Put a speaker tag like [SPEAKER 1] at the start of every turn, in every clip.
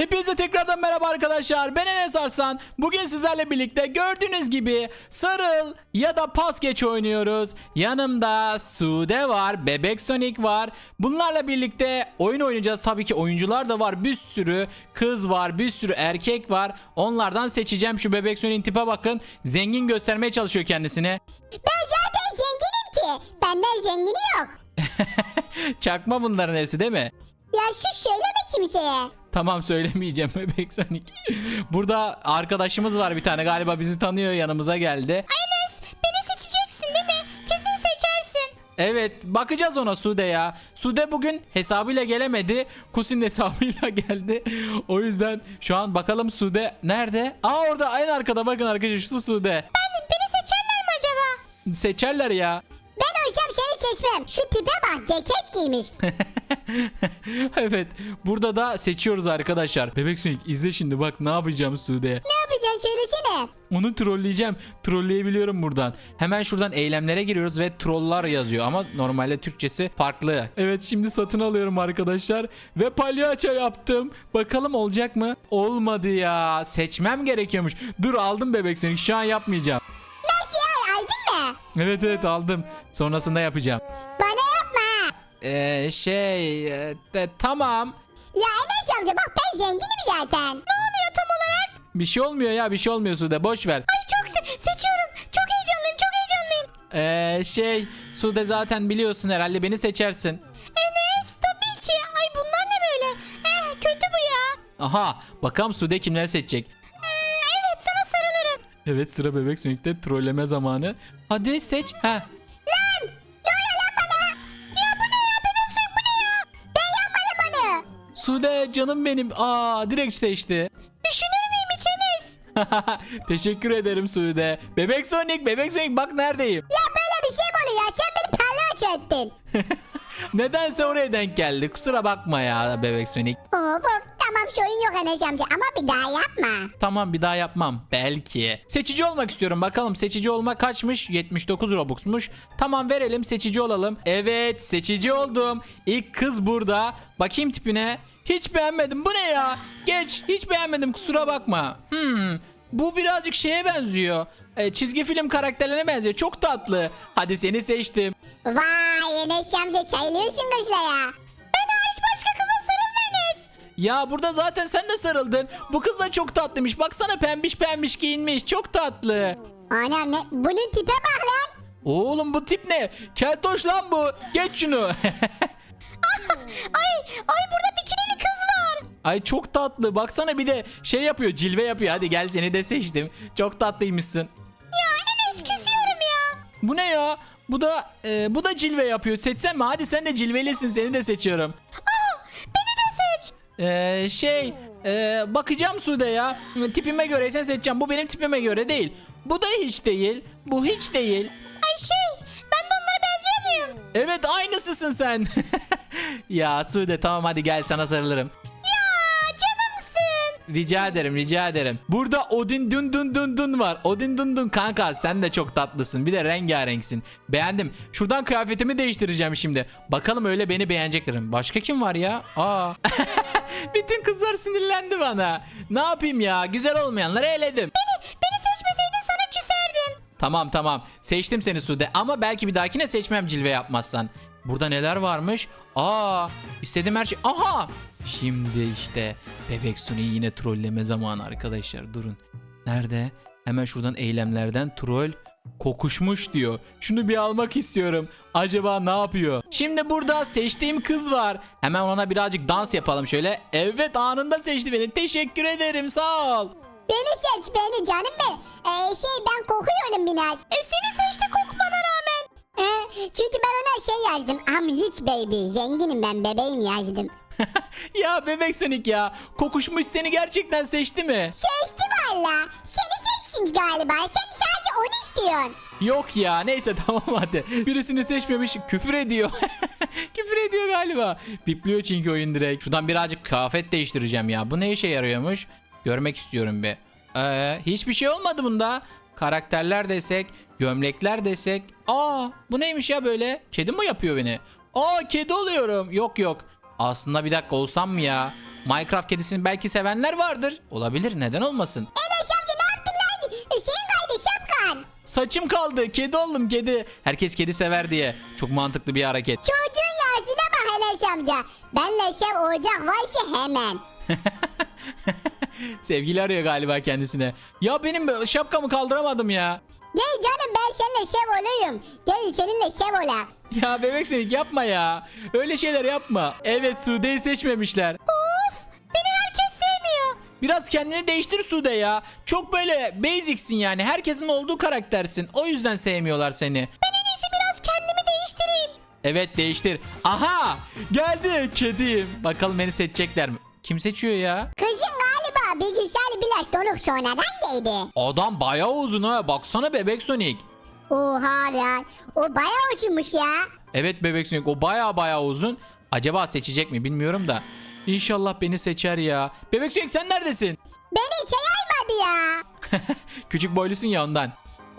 [SPEAKER 1] Hepinize tekrardan merhaba arkadaşlar. Ben Enes Arslan. Bugün sizlerle birlikte gördüğünüz gibi sarıl ya da pas geç oynuyoruz. Yanımda Sude var, Bebek Sonic var. Bunlarla birlikte oyun oynayacağız. Tabii ki oyuncular da var. Bir sürü kız var, bir sürü erkek var. Onlardan seçeceğim. Şu Bebek Sonic'in tipe bakın. Zengin göstermeye çalışıyor kendisini.
[SPEAKER 2] Ben zaten zenginim ki. Benden zengini yok.
[SPEAKER 1] Çakma bunların hepsi değil mi?
[SPEAKER 2] Ya şu söyleme kimseye.
[SPEAKER 1] Tamam söylemeyeceğim Bebek Sonic. Burada arkadaşımız var bir tane galiba bizi tanıyor yanımıza geldi.
[SPEAKER 2] Enes beni seçeceksin değil mi? Kesin seçersin.
[SPEAKER 1] Evet bakacağız ona Sude ya. Sude bugün hesabıyla gelemedi. Kusin hesabıyla geldi. O yüzden şu an bakalım Sude nerede? Aa orada en arkada bakın arkadaşlar şu Sude.
[SPEAKER 2] Bendim beni seçerler mi acaba?
[SPEAKER 1] Seçerler ya.
[SPEAKER 2] Seçmem. Şu tipe bak ceket giymiş.
[SPEAKER 1] evet burada da seçiyoruz arkadaşlar. Bebek Sonic izle şimdi bak ne yapacağım Sude'ye.
[SPEAKER 2] ne yapacaksın söylesene.
[SPEAKER 1] Onu trolleyeceğim. Trolleyebiliyorum buradan. Hemen şuradan eylemlere giriyoruz ve trollar yazıyor ama normalde Türkçesi farklı. Evet şimdi satın alıyorum arkadaşlar ve palyaço yaptım. Bakalım olacak mı? Olmadı ya. Seçmem gerekiyormuş. Dur aldım bebek seni. Şu an yapmayacağım.
[SPEAKER 2] Mı?
[SPEAKER 1] Evet evet aldım. Sonrasında yapacağım.
[SPEAKER 2] Bana yapma.
[SPEAKER 1] Ee, şey e, de- tamam.
[SPEAKER 2] Ya Enes amca bak ben zenginim zaten. Ne oluyor tam olarak?
[SPEAKER 1] Bir şey olmuyor ya bir şey olmuyor Sude boş ver.
[SPEAKER 2] Ay çok seçiyorum. Çok heyecanlıyım çok heyecanlıyım.
[SPEAKER 1] Ee, şey Sude zaten biliyorsun herhalde beni seçersin.
[SPEAKER 2] Enes tabii ki. Ay bunlar ne böyle? Eh kötü bu ya.
[SPEAKER 1] Aha bakalım Sude kimleri seçecek.
[SPEAKER 2] Evet
[SPEAKER 1] sıra bebek Sonic'te trolleme zamanı. Hadi seç. Ha.
[SPEAKER 2] Lan! Ne oluyor lan bana? Ya bu ne ya? Bebek suyu bu ne ya? Ben yapmadım onu.
[SPEAKER 1] Sude canım benim. Aa direkt seçti.
[SPEAKER 2] Düşünür müyüm hiç Enes?
[SPEAKER 1] Teşekkür ederim Sude. Bebek Sonic, Bebek Sonic bak neredeyim.
[SPEAKER 2] Ya böyle bir şey mi oluyor ya? Sen beni palyaço ettin.
[SPEAKER 1] Nedense oraya denk geldi. Kusura bakma ya Bebek Sonic.
[SPEAKER 2] Of of tamam sorun yok Enes amca ama bir daha yapma.
[SPEAKER 1] Tamam bir daha yapmam. Belki. Seçici olmak istiyorum. Bakalım seçici olma kaçmış? 79 Robux'muş. Tamam verelim seçici olalım. Evet seçici oldum. İlk kız burada. Bakayım tipine. Hiç beğenmedim. Bu ne ya? Geç. Hiç beğenmedim kusura bakma. Hmm. Bu birazcık şeye benziyor. E, çizgi film karakterlerine benziyor. Çok tatlı. Hadi seni seçtim.
[SPEAKER 2] Vay Enes amca çayılıyorsun kızlara. Ben
[SPEAKER 1] Ya burada zaten sen de sarıldın. Bu kız da çok tatlıymış. Baksana pembiş pembiş giyinmiş. Çok tatlı.
[SPEAKER 2] Anam ne? Bunun tipe bak lan.
[SPEAKER 1] Oğlum bu tip ne? Keltoş lan bu. Geç şunu.
[SPEAKER 2] Ay ay burada bikinili kız var.
[SPEAKER 1] Ay çok tatlı. Baksana bir de şey yapıyor. Cilve yapıyor. Hadi gel seni de seçtim. Çok tatlıymışsın.
[SPEAKER 2] Ya Enes küsüyorum ya.
[SPEAKER 1] Bu ne ya? Bu da e, bu da cilve yapıyor. Seçsem mi? Hadi sen de cilvelisin. Seni de seçiyorum.
[SPEAKER 2] De seç.
[SPEAKER 1] E, şey e, bakacağım Sude ya. Tipime göreyse seçeceğim. Bu benim tipime göre değil. Bu da hiç değil. Bu hiç değil.
[SPEAKER 2] Ay şey ben de onlara benziyor muyum?
[SPEAKER 1] Evet aynısısın sen. ya Sude tamam hadi gel sana sarılırım.
[SPEAKER 2] Ya canımsın.
[SPEAKER 1] Rica ederim rica ederim. Burada Odin dun dun dun dun var. Odin dun dun kanka sen de çok tatlısın. Bir de rengarenksin. Beğendim. Şuradan kıyafetimi değiştireceğim şimdi. Bakalım öyle beni beğeneceklerim. Başka kim var ya? Aa. Bütün kızlar sinirlendi bana. Ne yapayım ya? Güzel olmayanları eledim.
[SPEAKER 2] Beni, beni seçmeseydin sana küserdim.
[SPEAKER 1] Tamam tamam. Seçtim seni Sude ama belki bir dahakine seçmem cilve yapmazsan. Burada neler varmış? Aa, istediğim her şey. Aha! Şimdi işte Bebek Suni'yi yine trolleme zamanı arkadaşlar. Durun. Nerede? Hemen şuradan eylemlerden troll kokuşmuş diyor. Şunu bir almak istiyorum. Acaba ne yapıyor? Şimdi burada seçtiğim kız var. Hemen ona birazcık dans yapalım şöyle. Evet anında seçti beni. Teşekkür ederim sağ ol.
[SPEAKER 2] Beni seç beni canım ben. Ee, şey ben kokuyorum biraz. E seni seçti kokmana rağmen. Ee, çünkü ben ona şey yazdım. I'm rich baby. Zenginim ben bebeğim yazdım.
[SPEAKER 1] ya bebek Sonic ya. Kokuşmuş seni gerçekten seçti mi?
[SPEAKER 2] Seçti valla. Seni seçsin galiba. Sen sadece onu istiyorsun.
[SPEAKER 1] Yok ya neyse tamam hadi. Birisini seçmemiş küfür ediyor. küfür ediyor galiba. Bipliyor çünkü oyun direkt. Şuradan birazcık kıyafet değiştireceğim ya. Bu ne işe yarıyormuş? Görmek istiyorum bir. Ee, hiçbir şey olmadı bunda. Karakterler desek, gömlekler desek. Aa bu neymiş ya böyle? Kedi mi yapıyor beni? Aa kedi oluyorum. Yok yok. Aslında bir dakika olsam mı ya? Minecraft kedisini belki sevenler vardır. Olabilir neden olmasın.
[SPEAKER 2] Enes amca ne yaptın lan? E, Şeyin kaydı şapkan.
[SPEAKER 1] Saçım kaldı. Kedi oldum kedi. Herkes kedi sever diye. Çok mantıklı bir hareket.
[SPEAKER 2] Çocuğun yaşına bak Enes amca. Benle şef olacak varsa hemen.
[SPEAKER 1] Sevgili arıyor galiba kendisine. Ya benim şapkamı kaldıramadım ya.
[SPEAKER 2] Gel canım ben seninle şef olurum. Gel seninle şef olak.
[SPEAKER 1] Ya bebek Sonic yapma ya. Öyle şeyler yapma. Evet Sude'yi seçmemişler.
[SPEAKER 2] Sevmiyor.
[SPEAKER 1] Biraz kendini değiştir Sude ya. Çok böyle basicsin yani. Herkesin olduğu karaktersin. O yüzden sevmiyorlar seni.
[SPEAKER 2] Ben en iyisi biraz kendimi değiştireyim.
[SPEAKER 1] Evet değiştir. Aha! Geldi kedim. Bakalım beni seçecekler mi? Kim seçiyor ya?
[SPEAKER 2] Kızın galiba bilgisayarlı biraz donuk sonradan geldi.
[SPEAKER 1] Adam bayağı uzun ha. Baksana bebek Sonic.
[SPEAKER 2] Oha lan. O bayağı uzunmuş ya.
[SPEAKER 1] Evet bebek Sonic o bayağı bayağı uzun. Acaba seçecek mi bilmiyorum da. İnşallah beni seçer ya. Bebek Sonic sen neredesin?
[SPEAKER 2] Beni hiç ayırmadı ya.
[SPEAKER 1] Küçük boylusun ya ondan.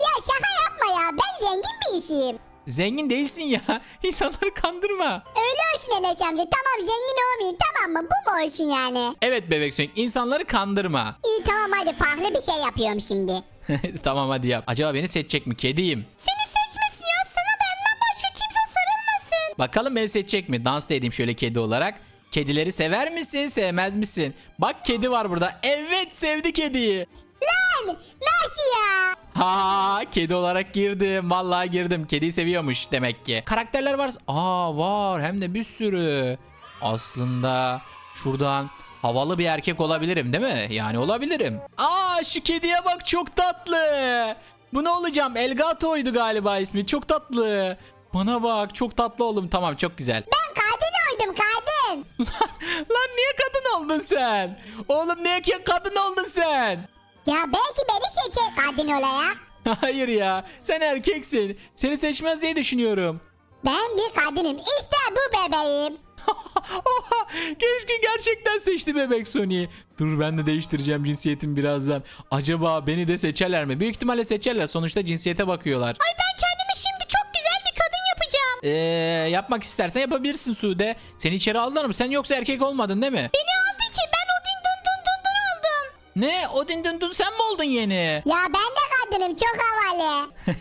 [SPEAKER 2] Ya şaka yapma ya. Ben zengin birisiyim.
[SPEAKER 1] Zengin değilsin ya. İnsanları kandırma.
[SPEAKER 2] Öyle olsun Enes amca. Tamam zengin olmayayım tamam mı? Bu mu olsun yani?
[SPEAKER 1] Evet bebek Sonic insanları kandırma.
[SPEAKER 2] İyi tamam hadi farklı bir şey yapıyorum şimdi.
[SPEAKER 1] tamam hadi yap. Acaba beni seçecek mi? Kediyim.
[SPEAKER 2] Seni seçmesin ya. Sana benden başka kimse sarılmasın.
[SPEAKER 1] Bakalım beni seçecek mi? Dans da edeyim şöyle kedi olarak. Kedileri sever misin, sevmez misin? Bak kedi var burada. Evet sevdi kediyi.
[SPEAKER 2] Lan nasıl ya?
[SPEAKER 1] Ha kedi olarak girdim. Vallahi girdim. Kediyi seviyormuş demek ki. Karakterler var. Aa var hem de bir sürü. Aslında şuradan havalı bir erkek olabilirim değil mi? Yani olabilirim. Aa şu kediye bak çok tatlı. Bu ne olacağım? Elgato'ydu galiba ismi. Çok tatlı. Bana bak çok tatlı oldum. Tamam çok güzel.
[SPEAKER 2] Ben kadın.
[SPEAKER 1] Lan niye kadın oldun sen? Oğlum niye ki kadın oldun sen?
[SPEAKER 2] Ya belki beni seçer kadın olarak.
[SPEAKER 1] Hayır ya sen erkeksin. Seni seçmez diye düşünüyorum.
[SPEAKER 2] Ben bir kadınım. İşte bu bebeğim.
[SPEAKER 1] Oha, Keşke gerçekten seçti bebek Sony'yi. Dur ben de değiştireceğim cinsiyetimi birazdan. Acaba beni de seçerler mi? Büyük ihtimalle seçerler. Sonuçta cinsiyete bakıyorlar.
[SPEAKER 2] Ay ben
[SPEAKER 1] Ee, yapmak istersen yapabilirsin Sude. Seni içeri aldılar mı? Sen yoksa erkek olmadın değil mi?
[SPEAKER 2] Beni aldı ki ben Odin dun dun dun dun oldum.
[SPEAKER 1] Ne? Odin dün dün sen mi oldun yeni?
[SPEAKER 2] Ya ben de kadınım çok havalı.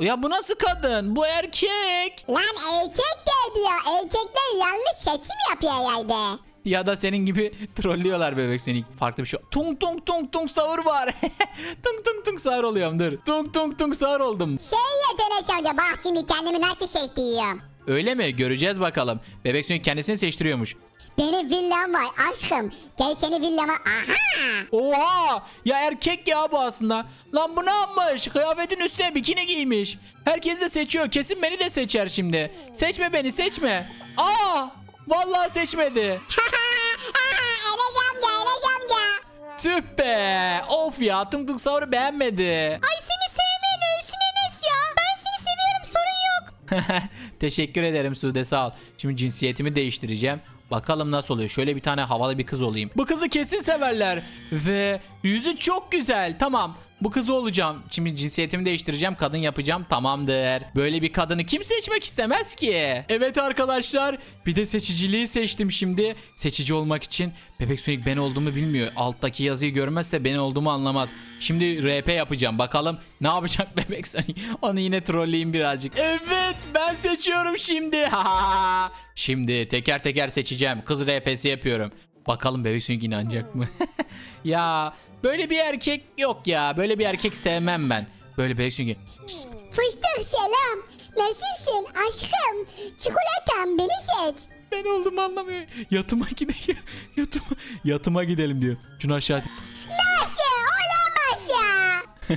[SPEAKER 1] Ya bu nasıl kadın? Bu erkek.
[SPEAKER 2] Lan erkek geldi ya. Erkekler yanlış seçim yapıyor herhalde.
[SPEAKER 1] Ya da senin gibi trollüyorlar bebek Sonic. Farklı bir şey. Tung tung tung tung sahur var. tung tung tung sahur oluyorum dur. Tung tung tung sahur oldum.
[SPEAKER 2] Şey yetenek amca bak şimdi kendimi nasıl seçtiğim.
[SPEAKER 1] Öyle mi? Göreceğiz bakalım. Bebek Sonic kendisini seçtiriyormuş.
[SPEAKER 2] Benim villam var aşkım. Gel seni villama. Aha.
[SPEAKER 1] Oha! Ya erkek ya bu aslında. Lan bu ne yapmış? Kıyafetin üstüne bikini giymiş. Herkes de seçiyor. Kesin beni de seçer şimdi. Seçme beni seçme. Aa! Vallahi seçmedi. Tüh be. Of ya Tung Tung Saur'u beğenmedi.
[SPEAKER 2] Ay seni sevmeyen ölsün Enes ya. Ben seni seviyorum sorun yok.
[SPEAKER 1] Teşekkür ederim Sude sağ ol. Şimdi cinsiyetimi değiştireceğim. Bakalım nasıl oluyor. Şöyle bir tane havalı bir kız olayım. Bu kızı kesin severler. Ve yüzü çok güzel. Tamam. Bu kızı olacağım. Şimdi cinsiyetimi değiştireceğim. Kadın yapacağım. Tamamdır. Böyle bir kadını kim seçmek istemez ki? Evet arkadaşlar. Bir de seçiciliği seçtim şimdi. Seçici olmak için. Bebek Sonic ben olduğumu bilmiyor. Alttaki yazıyı görmezse ben olduğumu anlamaz. Şimdi RP yapacağım. Bakalım ne yapacak Bebek Sonic. Onu yine trolleyeyim birazcık. Evet ben seçiyorum şimdi. şimdi teker teker seçeceğim. Kız RP'si yapıyorum. Bakalım Bebek Sonic inanacak mı? ya böyle bir erkek yok ya. Böyle bir erkek sevmem ben. Böyle Bebek Sonic.
[SPEAKER 2] Şşt, fıstık selam. Nasılsın aşkım? Çikolatam beni seç.
[SPEAKER 1] Ben oldum anlamıyor. Yatıma gidelim. Yatıma, yatıma gidelim diyor. Şunu aşağı.
[SPEAKER 2] Nasıl olamaz ya?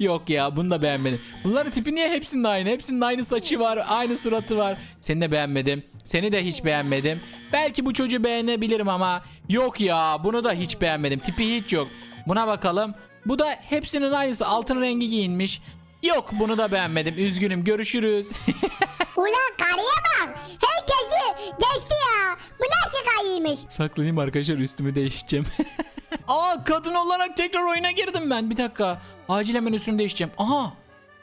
[SPEAKER 1] Yok ya bunu da beğenmedim. Bunların tipi niye hepsinin aynı? Hepsinin aynı saçı var, aynı suratı var. Seni de beğenmedim. Seni de hiç beğenmedim. Belki bu çocuğu beğenebilirim ama yok ya bunu da hiç beğenmedim. Tipi hiç yok. Buna bakalım. Bu da hepsinin aynısı. Altın rengi giyinmiş. Yok bunu da beğenmedim. Üzgünüm. Görüşürüz.
[SPEAKER 2] Ulan karıya bak. Herkesi geçti ya. Bu nasıl karıymış?
[SPEAKER 1] Saklanayım arkadaşlar üstümü değişeceğim. Aa kadın olarak tekrar oyuna girdim ben. Bir dakika. Acil hemen üstümü değişeceğim. Aha.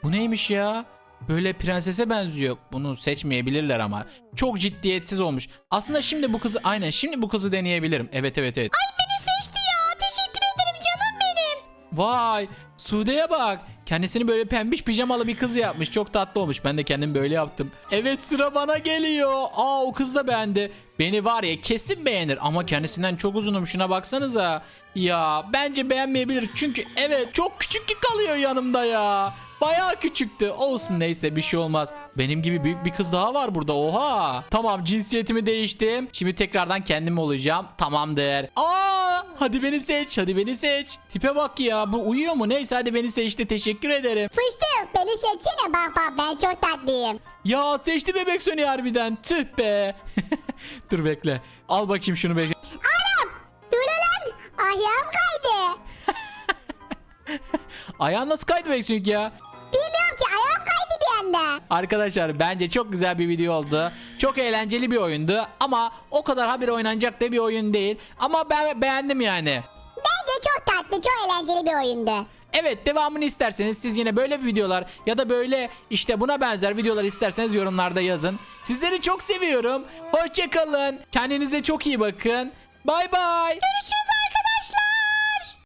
[SPEAKER 1] Bu neymiş ya? Böyle prensese benziyor. Bunu seçmeyebilirler ama. Çok ciddiyetsiz olmuş. Aslında şimdi bu kızı aynen şimdi bu kızı deneyebilirim. Evet evet evet.
[SPEAKER 2] Beni seçti ya. Teşekkür ederim canım benim.
[SPEAKER 1] Vay Sude'ye bak. Kendisini böyle pembiş pijamalı bir kız yapmış. Çok tatlı olmuş. Ben de kendim böyle yaptım. Evet sıra bana geliyor. Aa o kız da beğendi. Beni var ya kesin beğenir ama kendisinden çok uzunum şuna baksanıza. Ya bence beğenmeyebilir çünkü evet çok küçük ki kalıyor yanımda ya. Bayağı küçüktü. Olsun neyse bir şey olmaz. Benim gibi büyük bir kız daha var burada. Oha. Tamam cinsiyetimi değiştim. Şimdi tekrardan kendim olacağım. Tamamdır. Aa, hadi beni seç. Hadi beni seç. Tipe bak ya. Bu uyuyor mu? Neyse hadi beni seçti. Teşekkür ederim.
[SPEAKER 2] Fıstık beni seçsene bak bak ben çok tatlıyım.
[SPEAKER 1] Ya seçti bebek Sony harbiden. Tüh be. Dur bekle. Al bakayım şunu be. Ayağın nasıl kaydı bebek Sonic ya?
[SPEAKER 2] Bilmiyorum ki ayağım kaydı bir anda.
[SPEAKER 1] Arkadaşlar bence çok güzel bir video oldu. Çok eğlenceli bir oyundu ama o kadar habire oynanacak da bir oyun değil. Ama ben beğendim yani.
[SPEAKER 2] Bence çok tatlı, çok eğlenceli bir oyundu.
[SPEAKER 1] Evet devamını isterseniz siz yine böyle videolar ya da böyle işte buna benzer videolar isterseniz yorumlarda yazın. Sizleri çok seviyorum. Hoşçakalın. Kendinize çok iyi bakın. Bay bay.
[SPEAKER 2] Görüşürüz